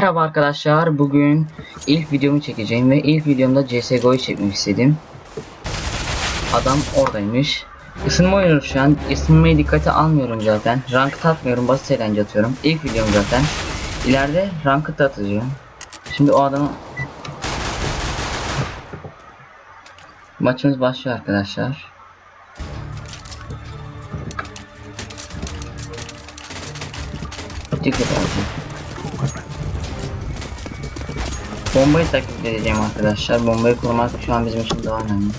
Merhaba arkadaşlar. Bugün ilk videomu çekeceğim ve ilk videomda CSGO'yu çekmek istedim. Adam oradaymış. Isınma oynuyorum şu an. Isınmayı dikkate almıyorum zaten. Ranked atmıyorum. Basit eğlence atıyorum. İlk videom zaten. İleride ranked da atacağım. Şimdi o adamı... Maçımız başlıyor arkadaşlar. Dikkat edin. Bombayı takip edeceğim arkadaşlar. Bombayı kurmak şu an bizim için daha önemli.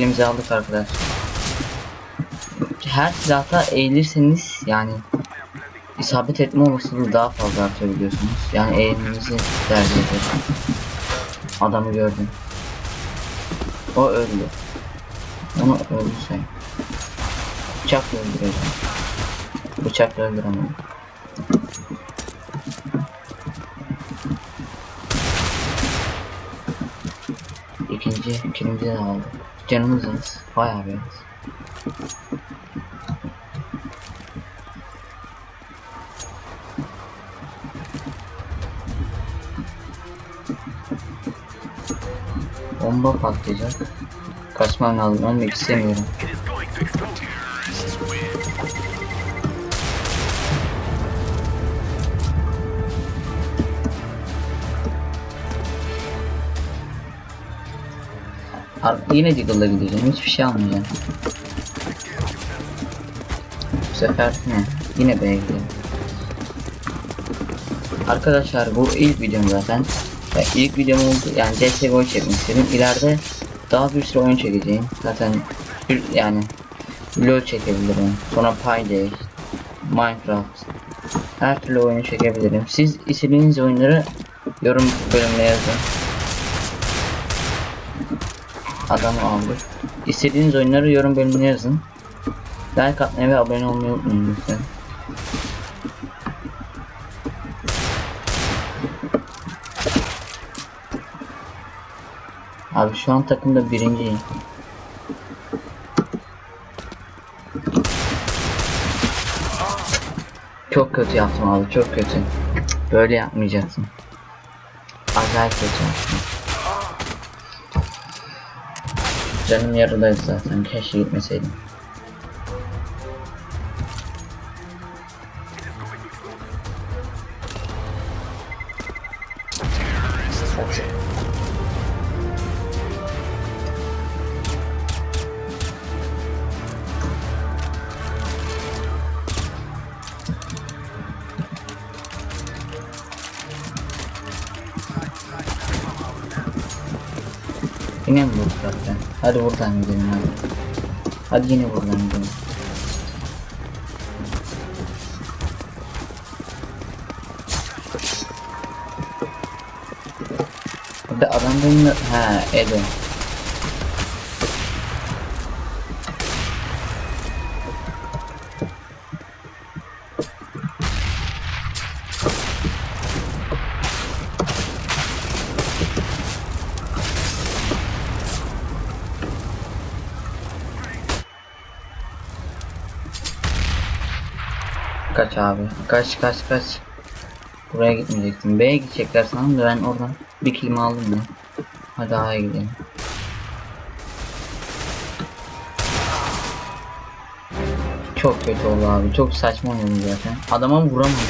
Kilimizi aldık arkadaşlar. Her silahta eğilirseniz yani isabet etme olasılığı daha fazla artıyor biliyorsunuz. Yani eğilmenizi tercih ederim. Adamı gördüm. O öldü. Onu öldü say. Bıçakla öldüreceğim. Bıçakla öldüremem. İkinci kilimizi de aldık. Canımız az. Bayağı bir. Bomba patlayacak. Kaçmam lazım. Ölmek istemiyorum. Ar yine Diggle'la gideceğim. Hiçbir şey almayacağım. Bu sefer ne? Yine B'ye gidelim. Arkadaşlar bu ilk videom zaten. Ya ilk videom oldu. Yani CSGO çekmek istedim. İleride daha bir sürü oyun çekeceğim. Zaten yani LoL çekebilirim. Sonra Payday, Minecraft. Her türlü oyunu çekebilirim. Siz istediğiniz oyunları yorum bölümüne yazın. Adamı aldık. İstediğiniz oyunları yorum bölümüne yazın. Like atmayı ve abone olmayı unutmayın lütfen. Abi şu an takımda birinciyim. Çok kötü yaptım abi çok kötü. Böyle yapmayacaksın. Acayip kötü yaptım. Canım yarıdaydı zaten keşke gitmeseydim. Yine mi bu taraftan? Hadi buradan gidelim hadi. Hadi yine buradan gidelim. Burada adam benim ha Edo. Kaç abi. Kaç kaç kaç. Buraya gitmeyecektim. B'ye gidecekler sanırım da ben oradan bir kilimi aldım ya. Hadi A'ya gidelim. Çok kötü oldu abi. Çok saçma oynadım zaten. Adama vuramamış.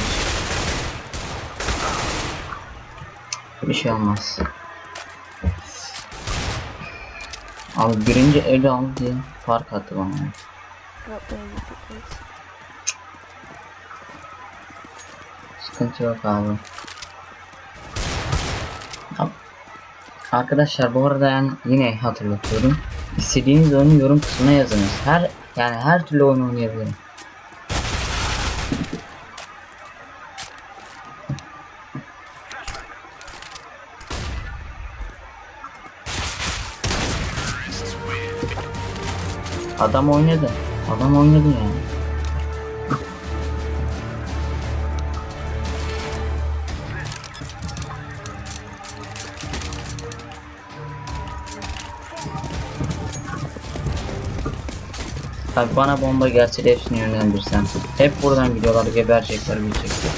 Bir şey olmaz. Abi birinci eli aldı diye fark attı bana. sıkıntı yok abi. Arkadaşlar bu arada yani yine hatırlatıyorum. İstediğiniz oyunu yorum kısmına yazınız. Her yani her türlü oyun oynayabilirim. Adam oynadı. Adam oynadı yani. Abi bana bomba gelse de hepsini yönlendirsem. Hep buradan gidiyorlar geberecekler bilecekler.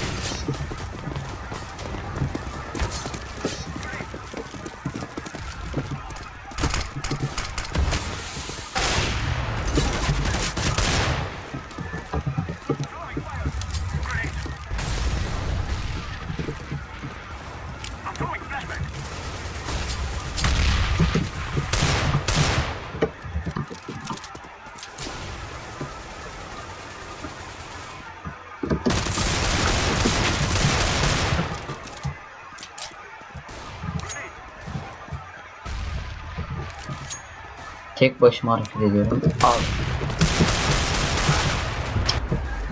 Başıma hareket ediyorum. Al.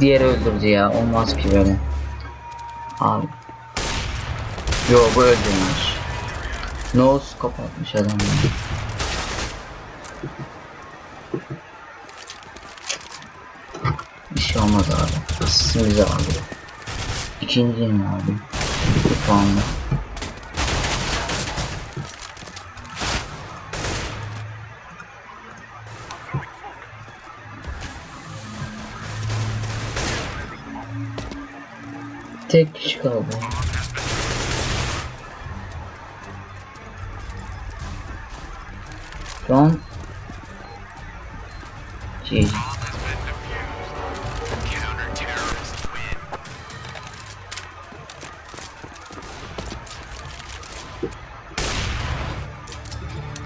Diğeri öldürdü ya. Olmaz ki böyle. Abi. Yo bu öldürmüş. Nose kapatmış adam. Bir şey olmaz abi. Asistimizi aldı. İkinciyim abi. Bir puanla. Tek kişi kaldı. Şu an GG.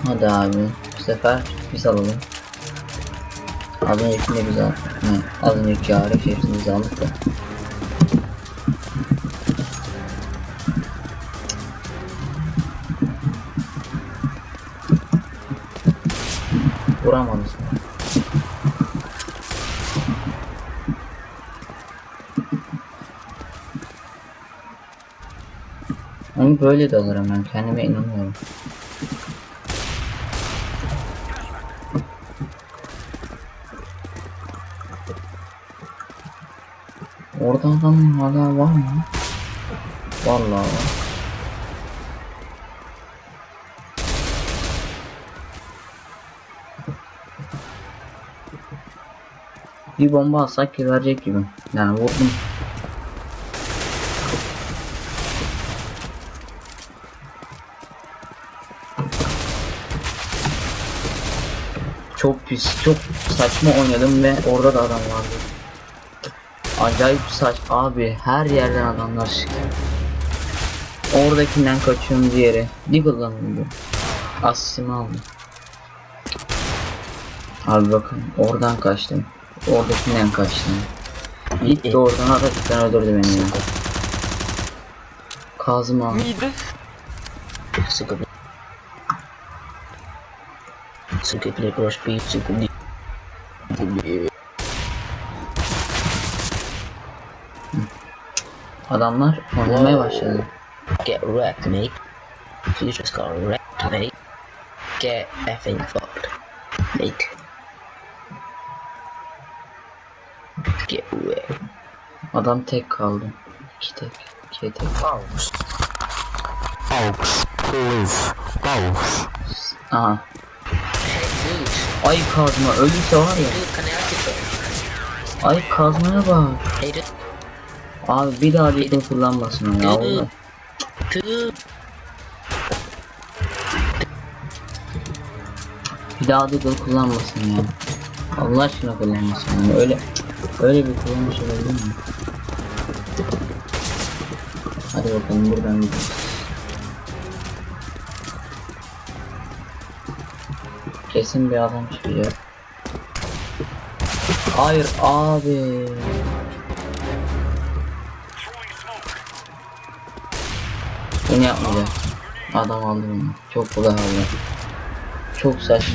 Hadi abi bu sefer biz alalım. Az öncekinde biz aldık. Hı, az önceki hepsini biz aldık da. Vuramadı sana. Onu böyle de alırım ben kendime inanıyorum. Orada adam hala var mı? Vallahi var. Bir bomba atsak geberecek gibi. Yani vurdum. Çok pis, çok saçma oynadım ve orada da adam vardı. Acayip saç abi her yerden adamlar çıkıyor. Oradakinden kaçıyorum diğeri. Deagle'dan öldü. Asistimi aldım. Abi bakın oradan kaçtım. Oradakinden kaçtım. Gitti oradan hakikaten öldürdü beni ya. Kazım abi. Miydi? Suka beli Suka beli cross speed Suka beli Adamlar oynamaya başladı. Get wrecked mate You just got wrecked mate Get effing fucked Mate Get wrecked Adam tek kaldı. İki tek. İki tek. False False Please False Aha. Ay kazma ölürse var ya. Ay kazmaya bak. Abi bir daha bir kullanmasın ya. Allah. Bir daha Deagle kullanmasın ya. Allah aşkına kullanmasın yani. Öyle öyle bir kullanmış olabilir mi? Hadi bakalım buradan gidelim. Kesin bir adam çıkacak. Hayır abi. Bunu yapmayacak. Adam aldı bunu. Çok kolay aldı. Çok saçma.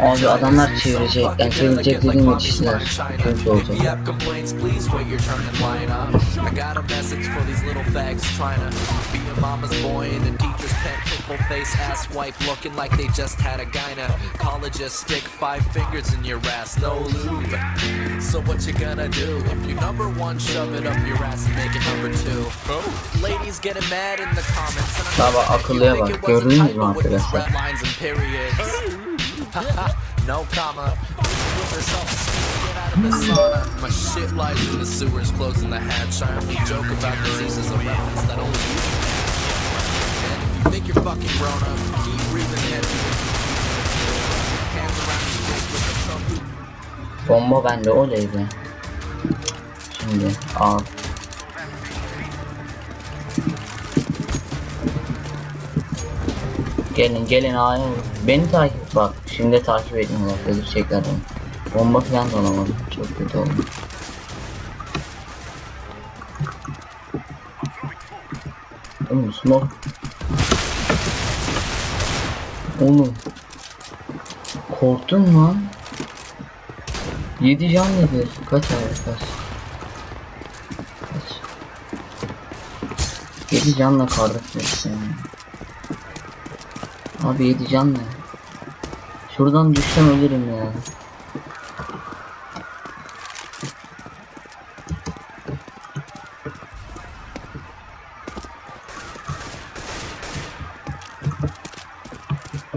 Abi adamlar çevirecek. Yani çevirecek dediğim yetiştiler. Kötü lube. So what you gonna do? If you number one, shove it up your ass and make it number two. Ladies getting mad in the comments. Baba, akıllıya bak. Gördünüz mü arkadaşlar? no comma. Get out of the sauna. My shit lies in the sewers, closing the hatch. I only joke about diseases of reference that only you. And if you think you're fucking grown up, keep breathing heavy. Hands around your dick with. Bomba bende. Şimdi al. Gelin gelin A'ya. Beni takip bak. Şimdi takip edin bak. Öldürecekler beni. Bomba falan da alamadım. Çok kötü oldu. Oğlum smoke. Oğlum. Korktun lan. 7 can nedir? Kaç abi kaç? Kaç? 7 canla kardeşler yani. Abi 7 can ne? Şuradan düşsem ölürüm ya.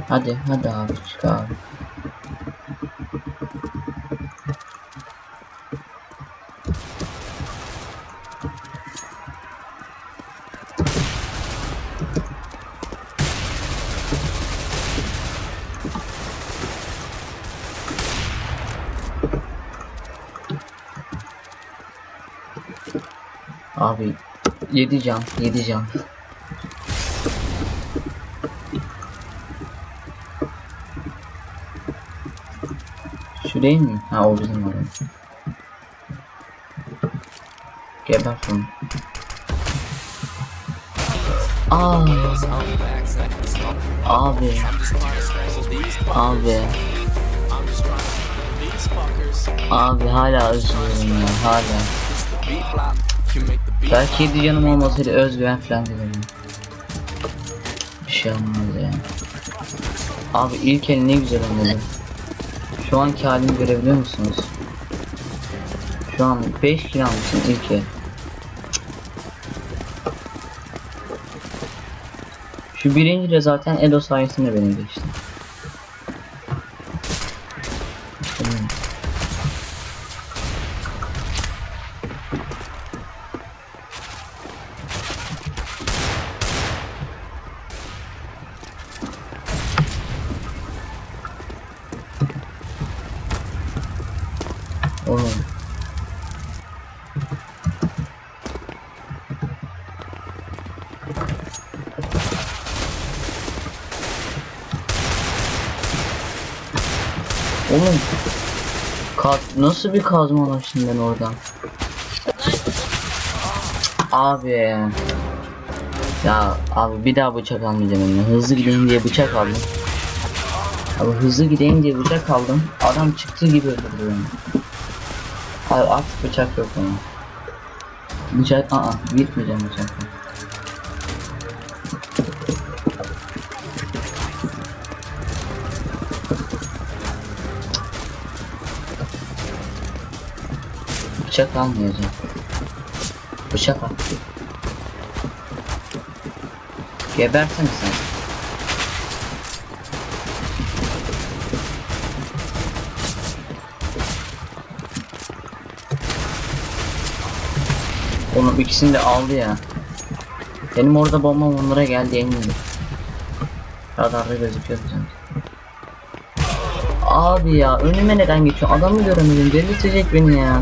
Hadi hadi abi çık abi. Abi 7 can 7 can. Şu değil mi? Ha o bizim adam. Geber şunu. Aa, abi, abi, abi hala üzülüyorum ya hala. Belki 7 canım olmasaydı özgüven falan dedim. Bir şey olmaz ya. Abi ilk el ne güzel oynadı. Şu anki halimi görebiliyor musunuz? Şu an 5 kill almışım ilk el. Şu birinci de zaten Edo sayesinde beni geçti. Hmm. Oğlum. Oğlum. Kaz nasıl bir kazma ulaştım ben oradan? Abi. Ya abi bir daha bıçak almayacağım eline. Hızlı gideyim diye bıçak aldım. Abi hızlı gideyim diye bıçak aldım. Adam çıktı gibi öldürdü. Abi artık bıçak yok onun. Bıçak aa gitmeyeceğim bıçakla. Bıçak almayacağım. Bıçak al. Gebersene sen. Onun ikisini de aldı ya. Benim orada bombam onlara geldi eminim. Radarda gözüküyor sanki. Abi ya önüme neden geçiyor? Adamı göremedim. Delirtecek beni ya.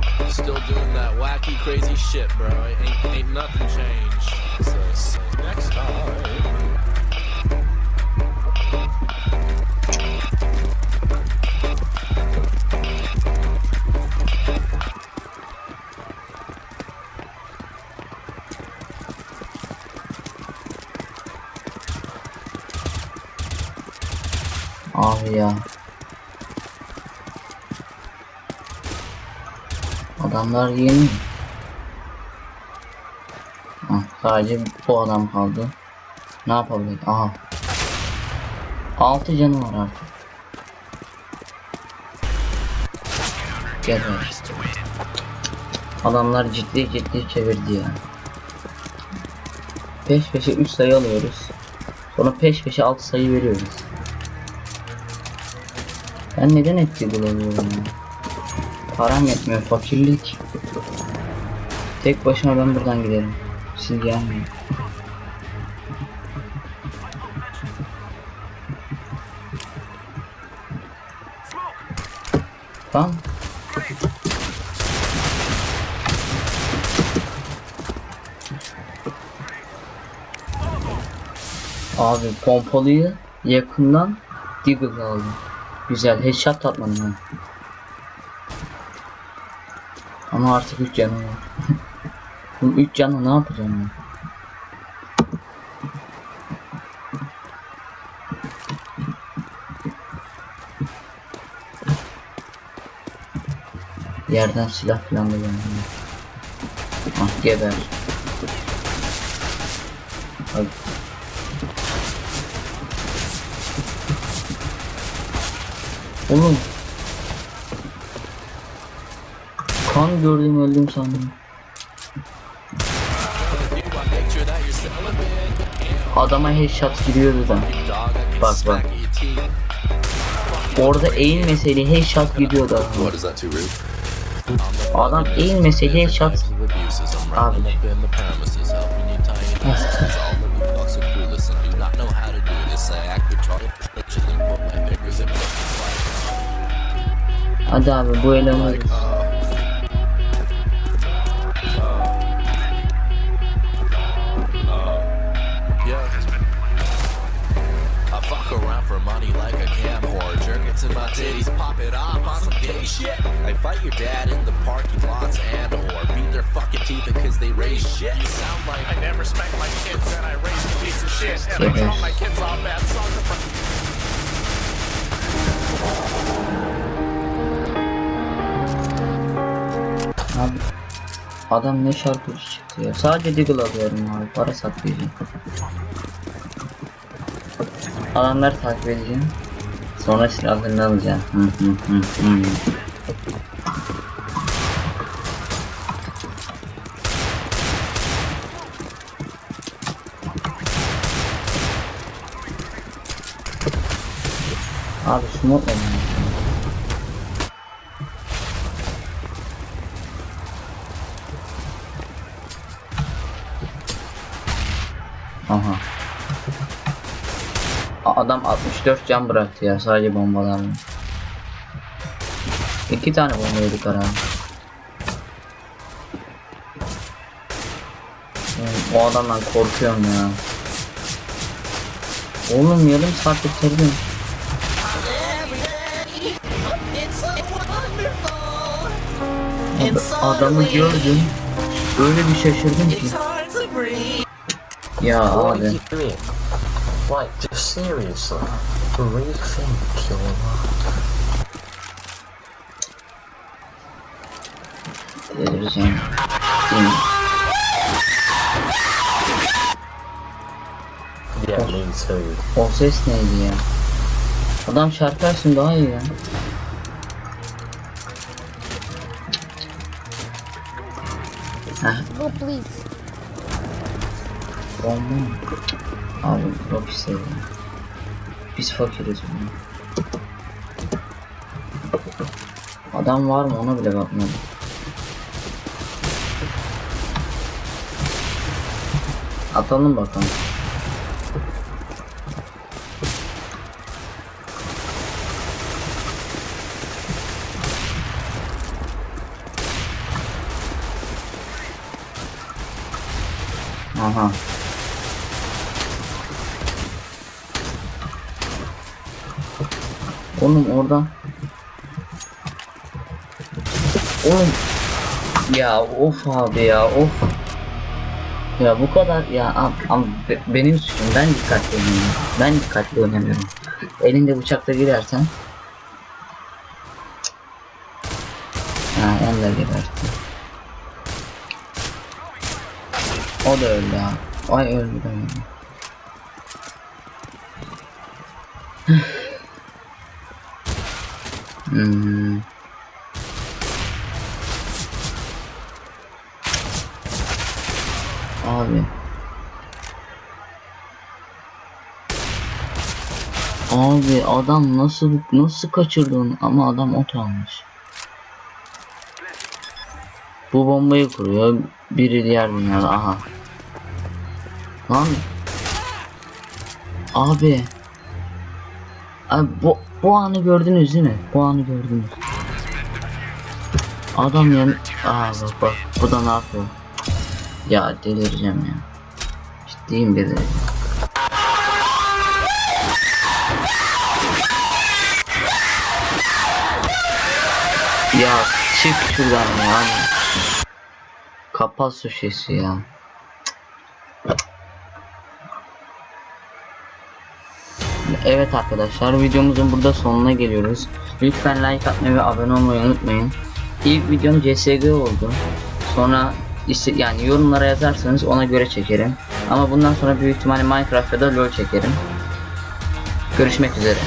Still doing that wacky, crazy shit, bro. Ain't, ain't nothing changed. So, so next time. Oh, Abi ya. Adamlar yeni. Ah, sadece bu adam kaldı. Ne yapabilir? Aha. 6 canı var artık. Abi. Adamlar ciddi ciddi çevirdi ya. Peş peşe 3 sayı alıyoruz. Sonra peş peşe 6 sayı veriyoruz. Ben neden etkili oluyorum ya? Param yetmiyor, fakirlik. Tek başıma ben buradan giderim. Siz gelmeyin. Tamam. Abi pompalıyı yakından Deagle aldım. Güzel headshot atmadım ha. Ama artık 3 canım var. Bu 3 canla ne yapacağım ben? Yerden silah falan da gelmiyor. Ah geber. Hadi. Oğlum. Kan gördüm öldüm sandım. Adama headshot giriyordu da. Bak bak. Orada eğilmeseydi headshot gidiyordu rude? Adam eğilmeseydi headshot. Abi. Hadi abi bu elemanı. Money like a cam whore. Jerk it to my titties, pop it off on some gay shit. I fight your dad in the parking lots and or beat their fucking teeth because they raise shit. You sound like I never spank my kids and I raise a piece of shit. And I draw my kids off bad songs front Abi. Adam ne şarkıcı çıktı ya. Sadece Deagle alıyorum abi. Para saklayacağım. Adamları takip edeceğim. Sonra silahlarını alacağım. Hı hı hı hı. Abi smoke? Aha. Adam 64 can bıraktı ya sadece bombalarla. İki tane bomba yedik. Oğlum, O adamdan korkuyorum ya. Oğlum yarım saat bitirdim. Adamı gördüm. Öyle bir şaşırdım ki. Ya abi. Seriously, rethink your life. Delireceğim. Değil. Yeah, me too. O ses neydi ya? Adam şarkı açsın daha iyi ya. Go please. bomba mı? Abi çok istedim. Biz fakiriz bunlar. Adam var mı ona bile bakmadım. Atalım bakalım. Aha. Oğlum orada. Oğlum. Ya of abi ya of. Ya bu kadar ya am, am- be- benim suçum ben dikkatli oynamıyorum. Ben dikkatli oynamıyorum. Elinde bıçakla girersen. Ha elle girersin. O da öldü ha. Ay öldü de hmm. Abi. Abi adam nasıl nasıl kaçırdı ama adam ot almış. Bu bombayı kuruyor. Biri diğer dünyada. Aha. Lan. Abi. Bu, bu anı gördünüz değil mi? Bu anı gördünüz. Adam yan... Aa bak bak. Bu da ne yapıyor? Ya delireceğim ya. Ciddiyim delireceğim. Ya çık şuradan ya. Kapat şişesi ya. Evet arkadaşlar videomuzun burada sonuna geliyoruz. Lütfen like atmayı ve abone olmayı unutmayın. İlk videom CSG oldu. Sonra işte yani yorumlara yazarsanız ona göre çekerim. Ama bundan sonra büyük ihtimalle Minecraft ya da LoL çekerim. Görüşmek üzere.